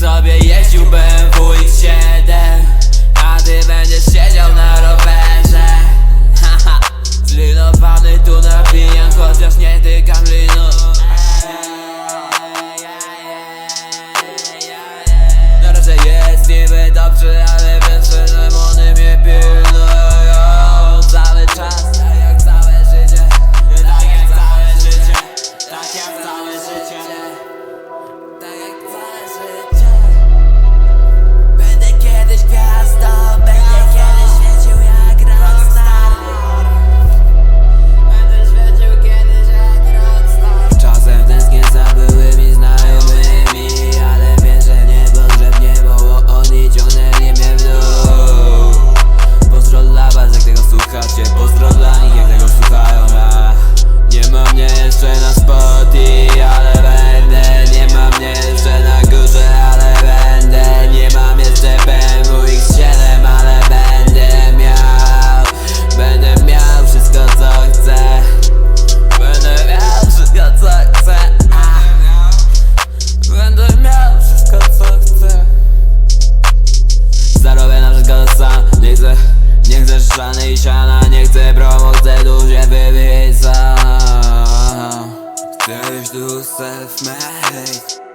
sobie jeździł BMW X7 A ty będziesz siedział na rowerze. Haha, zlinowany tu nabijam, chociaż nie tykam linu. Na razie jest niby dobrze, ale zaliczana Nie chcę promo, chcę duże wybić sam Chcę już tu self-made.